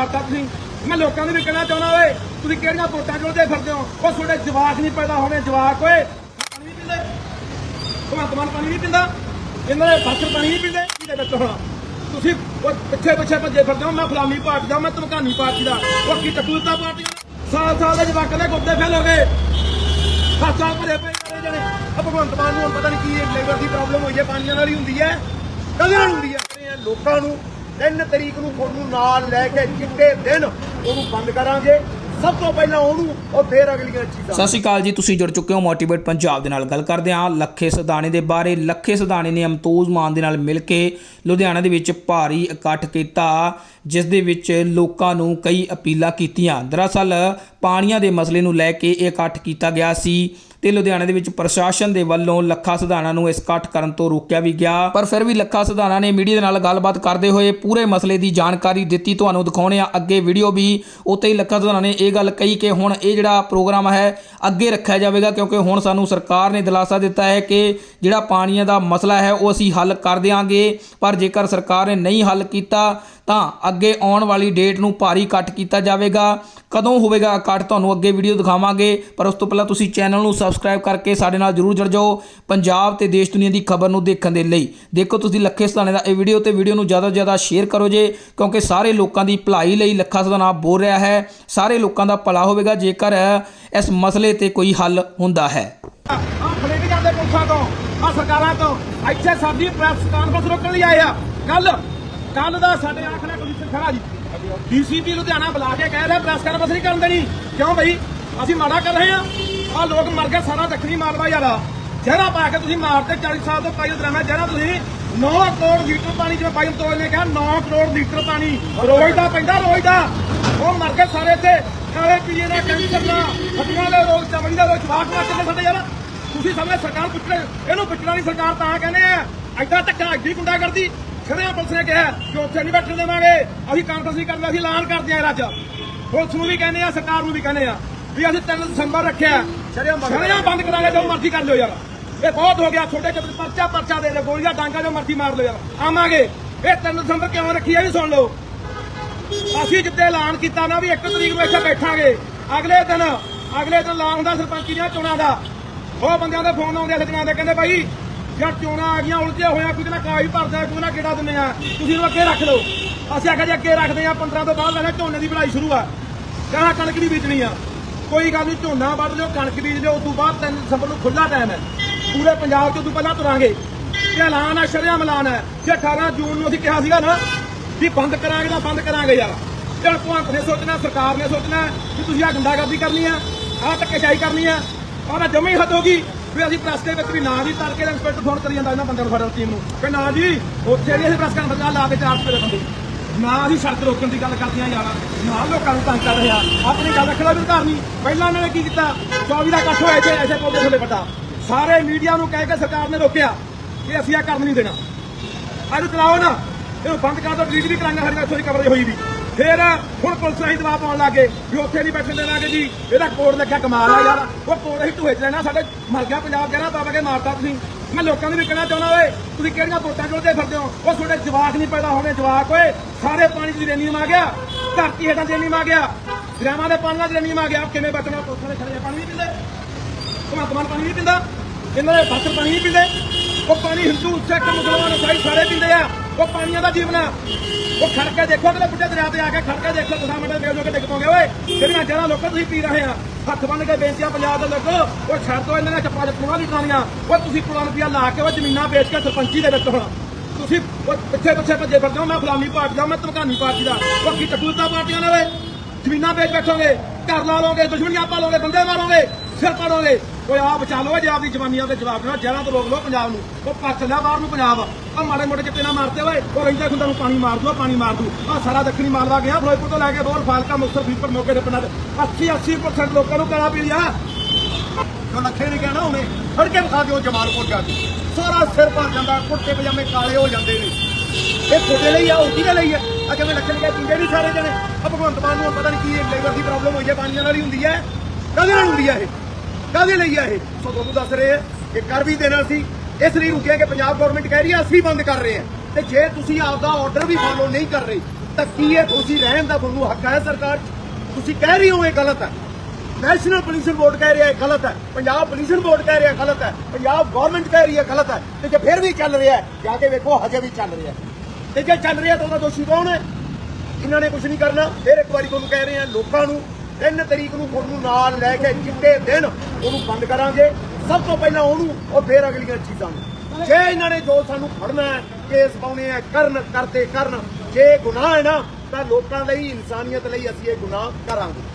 ਮਾਰਤਾ ਤੁਸੀਂ ਮੈਂ ਲੋਕਾਂ ਨੂੰ ਵੀ ਕਹਿਣਾ ਚਾਹੁੰਦਾ ਓਏ, ਤੁਸੀਂ ਕਿਹੜੀਆਂ ਵੋਟਾਂ ਚੋਲਦੇ ਫਿਰਦੇ ਹੋ? ਉਹ ਤੁਹਾਡੇ ਜਵਾਕ ਨਹੀਂ ਪੈਦਾ ਹੋਣੇ, ਜਵਾਕ ਓਏ। ਪਾਣੀ ਨਹੀਂ ਪੀਂਦੇ। ਭਗਵੰਤ ਮਾਨ ਪਾਣੀ ਨਹੀਂ ਪੀਂਦਾ। ਇਹਨਾਂ ਦੇ ਫਸਲ ਪਾਣੀ ਨਹੀਂ ਪੀਂਦੇ। ਇਹਦੇ ਵਿੱਚ ਹੁਣ ਤੁਸੀਂ ਉਹ ਪਿੱਛੇ ਪਿੱਛੇ ਭੱਜੇ ਫਿਰਦੇ ਹੋ। ਮੈਂ ਫਲਾਨੀ ਪਾਰਟੀ ਦਾ, ਮੈਂ ਧਮਕਾਨੀ ਪਾਰਟੀ ਦਾ ਉਹ ਕੀ ਟਕੂਲਤਾ ਪਾਰਟੀ ਦਾ। ਸਾਲ ਸਾਲ ਦੇ ਜਵਾਕਾਂ ਦੇ ਗੁੱਡੇ ਫੇਲ ਹੋ ਗਏ। ਸਾਲ ਭਰੇ ਪਏ ਸਾਰੇ ਜਣੇ। ਆ ਭਗਵੰਤ ਮਾਨ ਨੂੰ ਪਤਾ ਨਹੀਂ ਕੀ ਲੇਬਰ ਦੀ ਪ੍ਰੋਬਲਮ ਹੋਈ ਹੈ। ਪਾਣੀ ਨਾਲ ਹੀ ਹੁੰਦੀ ਹੈ। ਕਦੇ ਨਾਲ ਹੁੰਦੀ ਹੈ। ਲੋਕਾਂ ਨੂੰ 3 ਤਰੀਕ ਨੂੰ ਤੁਹਾਨੂੰ ਨਾਲ ਲੈ ਕੇ ਚਿੱਟੇ ਦਿਨ ਉਹਨੂੰ ਬੰਦ ਕਰਾਂਗੇ। ਸਭ ਤੋਂ ਪਹਿਲਾਂ ਉਹਨੂੰ ਉਹ ਫੇਰ ਅਗਲੀਆਂ ਚੀਜ਼ਾਂ। ਸਤਿ ਸ਼੍ਰੀ ਅਕਾਲ ਜੀ, ਤੁਸੀਂ ਜੁੜ ਚੁੱਕੇ ਹੋ ਮੋਟੀਵੇਟ ਪੰਜਾਬ ਦੇ ਨਾਲ। ਗੱਲ ਕਰਦੇ ਹਾਂ ਲੱਖੇ ਸਦਾਣੇ ਦੇ ਬਾਰੇ। ਲੱਖੇ ਸਦਾਣੇ ਨੇ ਅਮਤੋਜ਼ ਮਾਨ ਦੇ ਨਾਲ ਮਿਲ ਕੇ ਲੁਧਿਆਣਾ ਦੇ ਵਿੱਚ ਭਾਰੀ ਇਕੱਠ ਕੀਤਾ, ਜਿਸ ਦੇ ਵਿੱਚ ਲੋਕਾਂ ਨੂੰ ਕਈ ਅਪੀਲਾਂ ਕੀਤੀਆਂ। ਦਰਅਸਲ ਪਾਣੀਆਂ ਦੇ ਮਸਲੇ ਨੂੰ ਲੈ ਕੇ ਇਹ ਇਕੱਠ ਕੀਤਾ ਗਿਆ ਸੀ। ਤੇ ਲੁਧਿਆਣੇ ਦੇ ਵਿੱਚ ਪ੍ਰਸ਼ਾਸਨ ਦੇ ਵੱਲੋਂ ਲੱਖਾ ਸਧਾਣਾ ਨੂੰ ਇਸ ਇਕੱਠ ਕਰਨ ਤੋਂ ਰੋਕਿਆ ਵੀ ਗਿਆ। ਪਰ ਫਿਰ ਵੀ ਲੱਖਾ ਸਧਾਣਾ ਨੇ ਮੀਡੀਆ ਦੇ ਨਾਲ ਗੱਲਬਾਤ ਕਰਦੇ ਹੋਏ ਪੂਰੇ ਮਸਲੇ ਦੀ ਜਾਣਕਾਰੀ ਦਿੱਤੀ। ਤੁਹਾਨੂੰ ਦਿਖਾਉਣੇ ਆ ਅੱਗੇ ਵੀਡੀਓ ਵੀ। ਉੱਤੇ ਹੀ ਲੱਖਾ ਸਧਾਣਾ ਨੇ ਇਹ ਗੱਲ ਕਹੀ ਕਿ ਹੁਣ ਇਹ ਜਿਹੜਾ ਪ੍ਰੋਗਰਾਮ ਹੈ, ਅੱਗੇ ਰੱਖਿਆ ਜਾਵੇਗਾ ਕਿਉਂਕਿ ਹੁਣ ਸਾਨੂੰ ਸਰਕਾਰ ਨੇ ਦਿਲਾਸਾ ਦਿੱਤਾ ਹੈ ਕਿ ਜਿਹੜਾ ਪਾਣੀਆਂ ਦਾ ਮਸਲਾ ਹੈ, ਉਹ ਅਸੀਂ ਹੱਲ ਕਰ ਦਿਆਂਗੇ। ਪਰ ਜੇਕਰ ਸਰਕਾਰ ਨੇ ਨਹੀਂ ਹੱਲ ਕੀਤਾ ਤਾਂ ਅੱਗੇ ਆਉਣ ਵਾਲੀ ਡੇਟ ਨੂੰ ਭਾਰੀ ਇਕੱਠ ਕੀਤਾ ਜਾਵੇਗਾ। ਕਦੋਂ ਹੋਵੇਗਾ ਇਕੱਠ ਤੁਹਾਨੂੰ ਅੱਗੇ ਵੀਡੀਓ ਦਿਖਾਵਾਂਗੇ। ਪਰ ਉਸ ਤੋਂ ਪਹਿਲਾਂ ਤੁਸੀਂ ਚੈਨਲ ਨੂੰ ਸਬਸਕ੍ਰਾਈਬ ਕਰਕੇ ਸਾਡੇ ਨਾਲ ਜਰੂਰ ਜੁੜ ਜਾਓ ਪੰਜਾਬ ਤੇ ਦੇਸ਼ ਦੁਨੀਆ ਦੀ ਖਬਰ ਨੂੰ ਦੇਖਣ ਦੇ ਲਈ। ਦੇਖੋ ਤੁਸੀਂ ਲੱਖੇ ਸਧਾਣੇ ਦਾ ਇਹ ਵੀਡੀਓ ਤੇ ਵੀਡੀਓ ਨੂੰ ਜ਼ਿਆਦਾ ਤੋਂ ਜ਼ਿਆਦਾ ਸ਼ੇਅਰ ਕਰੋ ਜੇ, ਕਿਉਂਕਿ ਸਾਰੇ ਲੋਕਾਂ ਦੀ ਭਲਾਈ ਲਈ ਲੱਖਾ ਸਧਾਣਾ ਬੋਲ ਰਿਹਾ ਹੈ। ਸਾਰੇ ਲੋਕਾਂ ਦਾ ਭਲਾ ਹੋਵੇਗਾ ਜੇਕਰ ਇਸ ਮਸਲੇ ਤੇ ਕੋਈ ਹੱਲ ਹੁੰਦਾ ਹੈ। ਆ ਨਹੀਂ ਜਾਂਦੇ ਪੁਲਿਸਾਂ ਤੋਂ ਆ ਸਰਕਾਰਾਂ ਤੋਂ। ਇੱਥੇ ਸਾਡੀ ਪ੍ਰੈਸ ਕਾਨਫਰੰਸ ਰੋਕਣ ਲਈ ਆਏ ਆ। ਕੱਲ ਕੱਲ ਦਾ ਸਾਡੇ ਆਖਣਾ ਕਮਿਸ਼ਨ ਖੜਾ ਜੀ। ਡੀਸੀਪੀ ਲੁਧਿਆਣਾ ਬੁਲਾ ਕੇ ਕਹਿ ਰਿਹਾ ਪ੍ਰੈਸ ਕਾਨਫਰੰਸ ਨਹੀਂ ਕਰਨ ਦੇਣੀ। ਕਿਉਂ ਬਈ? ਅਸੀਂ ਮਾੜਾ ਕਰ ਰਹੇ ਆ ਆ ਲੋਕ ਮਰ ਗਏ, ਸਾਰਾ ਦੱਖਣੀ ਮਾਲਵਾ ਯਾਰਾ ਜਿਹੜਾ ਪਾ ਕੇ ਤੁਸੀਂ ਮਾਰਤੇ 40 ਸਾਲ ਤੋਂ ਪਾਈ ਦਰਾਮਾ ਜਿਹੜਾ ਤੁਸੀਂ। 9 ਕਰੋੜ ਲੀਟਰ ਪਾਣੀ ਜਿਵੇਂ ਬਾਈ ਤੋਲ ਨੇ ਕਿਹਾ 9 ਕਰੋੜ ਲੀਟਰ ਪਾਣੀ। ਰੋਜ਼ ਦਾ ਪੈਂਦਾ ਰੋਜ਼ ਦਾ ਉਹ ਮਰ ਗਏ ਸਾਰੇ ਇੱਥੇ। ਕਾਲੇ ਪੀਏ ਦਾ ਕੈਂਸਰ ਦਾ ਹੱਡੀਆਂ ਦੇ ਰੋਗ, ਚਮੜੀ ਦਾ ਰੋਗ, ਜਵਾਕ ਮਰ ਚੱਲੇ ਸਾਡੇ ਯਾਰ? ਤੁਸੀਂ ਸਮਝੇ ਸਰਕਾਰ ਪੁੱਛ ਇਹਨੂੰ ਪੁੱਛਣਾ ਨਹੀਂ ਸਰਕਾਰ ਤਾਂ ਕਹਿੰਦੇ ਆ ਐਡਾ ਧੱਕਾ ਐਡੀ ਗੁੰਡਾ ਕਰਦੀ ਖੜਿਆ ਪੁਲਿਸ ਨੇ ਕਿਹਾ ਕਿ ਉੱਥੇ ਨਹੀਂ ਬੈਠਣ ਦੇਵਾਂਗੇ। ਅਸੀਂ ਕਾਂਗਰਸ ਨਹੀਂ ਕਰਦੇ ਅਸੀਂ ਐਲਾਨ ਕਰਦੇ ਆ ਅੱਜ ਪੁਲਿਸ ਨੂੰ ਵੀ ਕਹਿੰਦੇ ਆ ਸਰਕਾਰ ਨੂੰ ਵੀ ਕਹਿੰਦੇ ਆ ਵੀ ਅਸੀਂ 3 ਦਸੰਬਰ ਰੱਖਿਆ। ਸ਼ਰਿਆ ਬੰਦ ਕਰਾਂਗੇ। ਜੋ ਮਰਜ਼ੀ ਕਰ ਲਿਓ ਯਾਰ। ਇਹ ਬਹੁਤ ਹੋ ਗਿਆ ਛੋਟੇ ਛੋਟੇ ਪਰਚਾ ਪਰਚਾ ਦੇ ਦੇ ਗੋਲੀਆਂ ਡਾਂਗਾ ਜੋ ਮਰਜ਼ੀ ਮਾਰ ਲਿਓ ਯਾਰ। ਆਵਾਂਗੇ। ਇਹ 3 ਦਸੰਬਰ ਕਿਉਂ ਰੱਖੀ ਆ ਵੀ ਸੁਣ ਲਓ। ਅਸੀਂ ਜਿੱਤੇ ਐਲਾਨ ਕੀਤਾ ਨਾ ਵੀ 1 ਤਰੀਕ ਨੂੰ ਇੱਥੇ ਬੈਠਾਂਗੇ। ਅਗਲੇ ਦਿਨ ਅਗਲੇ ਦਿਨ ਐਲਾਨ ਹੁੰਦਾ ਸਰਪੰਚੀ ਦੀਆਂ ਚੋਣਾਂ ਦਾ। ਉਹ ਬੰਦਿਆਂ ਦੇ ਫੋਨ ਆਉਂਦੇ ਸੱਜਣਾ ਦੇ ਕਹਿੰਦੇ ਭਾਈ ਜਾਂ ਚੋਣਾਂ ਆ ਗਈਆਂ ਉਲਝੇ ਹੋਇਆ, ਕੋਈ ਨਾ ਕਾਗਜ਼ ਭਰਦਾ, ਕੋਈ ਨਾ ਕਿਹੜਾ ਦਿੰਦੇ ਆ ਤੁਸੀਂ ਇਹਨੂੰ ਅੱਗੇ ਰੱਖ ਲਓ। ਅਸੀਂ ਆਖਿਆ ਜੀ ਅੱਗੇ ਰੱਖਦੇ ਆ 15 ਤੋਂ ਬਾਅਦ ਲੈਣਾ, ਝੋਨੇ ਦੀ ਬੜਾਈ ਸ਼ੁਰੂ ਆ। ਕਹਾਂ ਕਣਕ ਦੀ ਬੀਜਣੀ ਆ। ਕੋਈ ਗੱਲ ਨਹੀਂ, ਝੋਨਾ ਵੱਢ ਲਿਓ, ਕਣਕ ਬੀਜ ਲਿਓ, ਉਸ ਤੋਂ ਬਾਅਦ 3 ਦਸੰਬਰ ਨੂੰ ਖੁੱਲਾ ਟਾਈਮ ਹੈ। ਪੂਰੇ ਪੰਜਾਬ 'ਚ ਉਦੋਂ ਪਹਿਲਾਂ ਤੁਰਾਂਗੇ। ਇਹ ਐਲਾਨ ਆ, ਸ਼ਰਿਆਮ ਐਲਾਨ ਹੈ। ਕਿ 18 ਜੂਨ ਨੂੰ ਅਸੀਂ ਕਿਹਾ ਸੀਗਾ ਨਾ ਵੀ ਬੰਦ ਕਰਾਂਗੇ ਤਾਂ ਬੰਦ ਕਰਾਂਗੇ ਯਾਰ। ਤੇ ਹੁਣ ਭਗਵੰਤ ਨੇ ਸੋਚਣਾ, ਸਰਕਾਰ ਨੇ ਸੋਚਣਾ ਕਿ ਤੁਸੀਂ ਆ ਗੁੰਡਾਗਰਦੀ ਕਰਨੀ ਆ, ਆਹ ਧੱਕੇਸ਼ਾਹੀ ਕਰਨੀ ਆ। ਆਹ ਤਾਂ ਜਮੇ ਹੀ ਹੱਦ ਹੋ ਗਈ। ਵੀ ਅਸੀਂ ਪ੍ਰੈਸ ਦੇ ਵਿੱਚ ਵੀ ਨਾ ਜੀ ਤੜਕੇ ਦਾ ਇੰਸਪੈਕਟਰ ਫੋਨ ਕਰੀ ਜਾਂਦਾ ਇਹਨਾਂ ਬੰਦਿਆਂ ਨੂੰ ਫੜਨ ਟੀਮ ਨੂੰ। ਕਿ ਨਾ ਜੀ, ਉੱਥੇ ਵੀ ਅਸੀਂ ਪ੍ਰੈਸ ਕਰਨ ਬੰਦਾ ਲਾ ਕੇ ਚਾਰ ਸਪੇਰੇ ਬੰਦੇ। ਨਾ ਅਸੀਂ ਸੜਕ ਰੋਕਣ ਦੀ ਗੱਲ ਕਰਦੀਆਂ ਯਾਰਾਂ, ਨਾ ਲੋਕਾਂ ਨੂੰ ਤੰਗ ਕਰ ਰਿਹਾ ਆਪਣੀ ਗੱਲ ਰੱਖਣਾ ਵੀ ਧਾਰਨੀ ਪਹਿਲਾਂ ਇਹਨਾਂ ਨੇ ਕੀ ਕੀਤਾ? 24 ਦਾ ਇਕੱਠ ਹੋਇਆ ਇੱਥੇ ਐਸੇ ਪੌਦੇ ਥੱਲੇ ਵੱਡਾ। ਸਾਰੇ ਮੀਡੀਆ ਨੂੰ ਕਹਿ ਕੇ ਸਰਕਾਰ ਨੇ ਰੋਕਿਆ ਕਿ ਅਸੀਂ ਆ ਕਰਨ ਨਹੀਂ ਦੇਣਾ। ਅੱਜ ਚਲਾਓ ਨਾ, ਇਹਨੂੰ ਬੰਦ ਕਰ ਦੋ ਡਿਲੀਟ ਵੀ ਕਰਾਂਗੇ, ਸਾਡੇ ਨਾਲ ਇੱਥੋਂ ਦੀ ਕਵਰੇਜ ਹੋਈ ਵੀ। ਫੇਰ ਹੁਣ ਪੁਲਿਸ ਰਾਹੀਂ ਦਬਾਅ ਪਾਉਣ ਲੱਗੇ ਵੀ ਉੱਥੇ ਨਹੀਂ ਬੈਠਣ ਦੇਣਾਗੇ ਜੀ। ਇਹਦਾ ਕੋਡ ਲੱਗਿਆ ਕਮਾਲ ਆ ਯਾਰ। ਉਹ ਕੋਡ ਅਸੀਂ ਢੂਹੇ ਚ ਲੈਣਾ, ਸਾਡੇ ਮਰ ਗਿਆ ਪੰਜਾਬ ਕਹਿਣਾ ਪਾਪਾ ਕੇ ਮਾਰਤਾ ਤੁਸੀਂ। ਮੈਂ ਲੋਕਾਂ ਨੂੰ ਵੀ ਕਹਿਣਾ ਚਾਹੁੰਦਾ ਓਏ। ਤੁਸੀਂ ਕਿਹੜੀਆਂ ਵੋਟਾਂ ਚੋਲਦੇ ਫਿਰਦੇ ਹੋ? ਉਹ ਤੁਹਾਡੇ ਜਵਾਕ ਨਹੀਂ ਪੈਦਾ ਹੋਣੇ, ਜਵਾਕ ਓਏ। ਸਾਰੇ ਪਾਣੀ ਚ ਰੇਨੀਅਮ ਆ ਗਿਆ। ਧਰਤੀ ਹੇਠਾਂ ਰੇਨੀਅਮ ਆ ਗਿਆ। ਦਰਿਆਵਾਂ ਦੇ ਪਾਣੀਆਂ ਚ ਰੇਨੀਅਮ ਆ ਗਿਆ। ਕਿਵੇਂ ਬਚਣਾ? ਪੁਲਿਸ ਵਾਲੇ ਖੜੇ ਪਾਣੀ ਨਹੀਂ ਪੀਂਦੇ। ਭਗਵੰਤ ਮਾਨ ਪਾਣੀ ਨਹੀਂ ਪੀਂਦਾ। ਇਹਨਾਂ ਦੇ ਫਸਲ ਪਾਣੀ ਨਹੀਂ ਪੀਂਦੇ। ਉਹ ਪਾਣੀ ਹਿੰਦੂ, ਸਿੱਖ, ਮੁਸਲਮਾਨ ਇਸਾਈ ਸਾਰੇ ਪੀਂਦੇ ਆ। ਉਹ ਪਾਣੀਆਂ ਦਾ ਜੀਵਨ ਆ। ਉਹ ਖੜ ਕੇ ਦੇਖੋ, ਅਗਲੇ ਬੁੱਢੇ ਦਰਿਆ ਤੇ ਆ ਕੇ ਖੜ ਕੇ ਦੇਖੋ ਦਸਾਂ ਮਿੰਟ ਵੇਖ ਲੋ ਕੇ ਡਿੱਗ ਪੋਗੇ? ਓਏ, ਜਿਹੜੀਆਂ ਜਰਾਂ ਲੋਕਾਂ ਤੁਸੀਂ ਪੀ ਰਹੇ ਆ, ਹੱਥ ਬੰਨ ਕੇ ਬੇਨਤੀਆਂ ਪੰਜਾਬ ਦੇ ਲੋਕੋ ਉਹ ਛੱਡ ਦੋ ਇਹਨਾਂ ਨੇ ਚੱਪਾ ਚੱਪੂਆਂ ਦੀ ਟਰਾਲੀਆਂ ਉਹ ਤੁਸੀਂ ਪੁਲਾਂ ਰੁਪਿਆ ਲਾ ਕੇ ਉਹ ਜ਼ਮੀਨਾਂ ਵੇਚ ਕੇ ਸਰਪੰਚੀ ਦੇ ਵਿੱਚ ਹੁਣ। ਤੁਸੀਂ ਉਹ ਪਿੱਛੇ ਪਿੱਛੇ ਭੱਜੇ ਫਿਰਦੇ ਹੋ, ਮੈਂ ਫਲਾਨੀ ਪਾਰਟੀ ਦਾ, ਮੈਂ ਧਮਕਾਨੀ ਪਾਰਟੀ ਦਾ। ਉਹ ਕੀ ਟਕੂਲਤਾ ਪਾਰਟੀਆਂ ਨਾਲ ਓਏ? ਜ਼ਮੀਨਾਂ ਵੇਚ ਬੈਠੋਗੇ, ਘਰ ਲਾ ਲੋਗੇ ਦੁਸ਼ਮਣੀਆਂ ਪਾਲੋਗੇ ਬੰਦੇ ਮਾਰੋਗੇ, ਸਿਰ ਪਾੜੋਗੇ। ਕੋਈ ਆ ਬਚਾ ਲਓ, ਜੇ ਆਪਦੀ ਜਵਾਨੀਆਂ ਤੇ ਜਵਾਬ ਦੇਣਾ ਜਹਿਰਾਂ ਤੋਂ ਰੋਕ ਲਓ ਪੰਜਾਬ ਨੂੰ। ਉਹ ਪੱਛ ਲਿਆ ਬਾਹਰ ਨੂੰ ਪੰਜਾਬ। ਆ ਮਾੜੇ ਮੋਟੇ ਕਿਤੇ ਨਾ ਮਾਰਦੇ ਓਏ। ਉਹ ਰਹਿੰਦਾ ਖੁੰਦਾ ਨੂੰ ਪਾਣੀ ਮਾਰ ਦੂ ਪਾਣੀ ਮਾਰ ਦੂ। ਆ ਸਾਰਾ ਦੱਖਣੀ ਮਾਲਵਾ ਗਿਆ, ਫਿਰੋਜ਼ਪੁਰ ਤੋਂ ਲੈ ਕੇ ਬੋਰ, ਫਾਲਕਾ, ਮੁਕਤਸਰ ਫੀਪਰ ਮੋਕੇ ਦੇ ਪਿੰਡਾਂ 80 80% ਲੋਕਾਂ ਨੂੰ ਕਾਲਾ ਪੀ ਲਿਆ ਜੋ ਲੱਖੇ ਨੇ ਕਹਿਣਾ ਉਹਨੇ? ਫੜ ਕੇ ਵਿਖਾ ਦਿਓ ਜਮਾਲਪੁਰ ਜਾ ਕੇ। ਸਾਰਾ ਸਿਰ ਭਰ ਜਾਂਦਾ ਕੁੱਤੇ ਪਜਾਮੇ ਕਾਲੇ ਹੋ ਜਾਂਦੇ ਨੇ। ਇਹ ਤੁਹਾਡੇ ਲਈ ਆ, ਉਹ ਕਿਹਦੇ ਲਈ ਆ? ਆ ਜਿਵੇਂ ਲੱਖੇ ਨੇ ਕਿਹਾ ਪੀਂਦੇ ਨਹੀਂ ਸਾਰੇ ਜਣੇ। ਆ ਭਗਵੰਤ ਮਾਨ ਨੂੰ ਪਤਾ ਨਹੀਂ ਕੀ ਲੇਬਰ ਦੀ ਪ੍ਰੋਬਲਮ ਹੋਈ ਹੈ, ਪਾਣੀ ਨਾਲ ਹੀ ਹੁੰਦੀ ਹੈ। ਕਾਹਦੇ ਨਾਲ ਹੁੰਦੀ ਹੈ ਇਹ? ਕਾਹਦੇ ਲਈ ਆ ਇਹ? ਸੋ ਤੁਹਾਨੂੰ ਦੱਸ ਰਹੇ ਆ ਕਿ ਕਰ ਵੀ ਦੇਣਾ ਸੀ। ਇਸ ਲਈ ਰੁਕਿਆ ਕਿ ਪੰਜਾਬ ਗਵਰਨਮੈਂਟ ਕਹਿ ਰਹੀ ਹੈ, ਅਸੀਂ ਬੰਦ ਕਰ ਰਹੇ ਹਾਂ। ਤੇ ਜੇ ਤੁਸੀਂ ਆਪਦਾ ਆਰਡਰ ਵੀ ਫਾਲੋ ਨਹੀਂ ਕਰ ਰਹੇ, ਤਾਂ ਕੀ ਹੈ ਤੁਸੀਂ ਰਹਿਣ ਦਾ ਤੁਹਾਨੂੰ ਹੱਕ ਹੈ ਸਰਕਾਰ 'ਚ? ਤੁਸੀਂ ਕਹਿ ਰਹੇ ਹੋ ਇਹ ਗਲਤ ਹੈ। ਨੈਸ਼ਨਲ ਪੋਲਿਊਸ਼ਨ ਬੋਰਡ ਕਹਿ ਰਿਹਾ ਹੈ ਗਲਤ ਹੈ। ਪੰਜਾਬ ਪੋਲਿਊਸ਼ਨ ਬੋਰਡ ਕਹਿ ਰਿਹਾ ਗਲਤ ਹੈ। ਪੰਜਾਬ ਗਵਰਨਮੈਂਟ ਕਹਿ ਰਹੀ ਹੈ ਗਲਤ ਹੈ। ਤੇ ਜੇ ਫਿਰ ਵੀ ਚੱਲ ਰਿਹਾ ਹੈ, ਜਾ ਕੇ ਵੇਖੋ, ਹਜੇ ਵੀ ਚੱਲ ਰਿਹਾ ਹੈ। ਤੇ ਜੇ ਚੱਲ ਰਿਹਾ ਤਾਂ ਉਹਦਾ ਦੋਸ਼ੀ ਕੌਣ ਹੈ? ਇਹਨਾਂ ਨੇ ਕੁਝ ਨਹੀਂ ਕਰਨਾ। ਫਿਰ ਇੱਕ ਵਾਰੀ ਤੁਹਾਨੂੰ ਕਹਿ ਰਹੇ ਹਾਂ, ਲੋਕਾਂ ਨੂੰ 3 ਤਰੀਕ ਨੂੰ ਤੁਹਾਨੂੰ ਨਾਲ ਲੈ ਕੇ ਚਿੱਟੇ ਦਿਨ ਉਹਨੂੰ ਬੰਦ ਕਰਾਂਗੇ। ਸਭ ਤੋਂ ਪਹਿਲਾਂ ਉਹਨੂੰ ਉਹ ਫੇਰ ਅਗਲੀਆਂ ਚੀਜ਼ਾਂ ਨੂੰ। ਜੇ ਇਹਨਾਂ ਨੇ ਜੋ ਸਾਨੂੰ ਫੜਨਾ ਹੈ, ਕੇਸ ਪਾਉਣੇ ਹੈ, ਕਰਨ ਕਰਤੇ ਕਰਨ, ਜੇ ਗੁਨਾਹ ਹੈ ਨਾ, ਤਾਂ ਲੋਕਾਂ ਲਈ, ਇਨਸਾਨੀਅਤ ਲਈ ਅਸੀਂ ਇਹ ਗੁਨਾਹ ਕਰਾਂਗੇ।